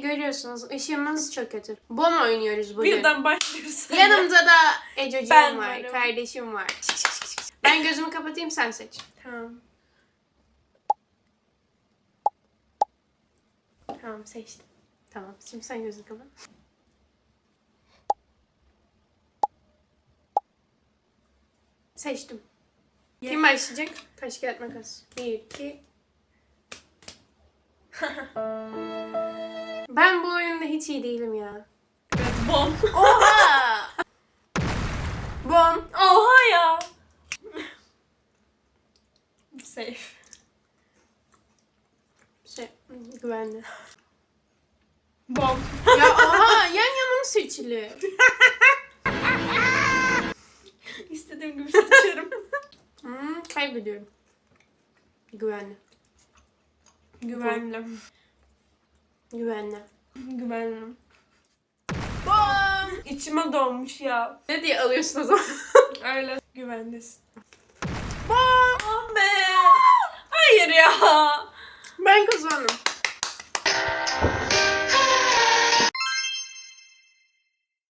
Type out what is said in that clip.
Görüyorsunuz ışığımız çok kötü. Bom oynuyoruz bugün. Birden başlıyoruz. Yanımda da Ececiğim Ben var, varım. kardeşim var. Ben gözümü kapatayım sen seç. Tamam. Tamam seçtim. Tamam şimdi sen gözünü kapat. Seçtim. Kim başlayacak? Taş kağıt makas. Bir, iki. Ben bu oyunda hiç iyi değilim ya. Evet, bom. Oha! Bom. Oha ya. Safe. Şey, güvenli. Bom. Ya oha yan yana mı seçili? İstediğim gibi seçiyorum. Hmm, kaybediyorum. Güvenli. Güvenli. Güvenli. Güvenli. Bom! İçime donmuş ya. Ne diye alıyorsun o zaman? Öyle. Güvendesin. Bom! Oh be. Hayır ya. Ben kazandım.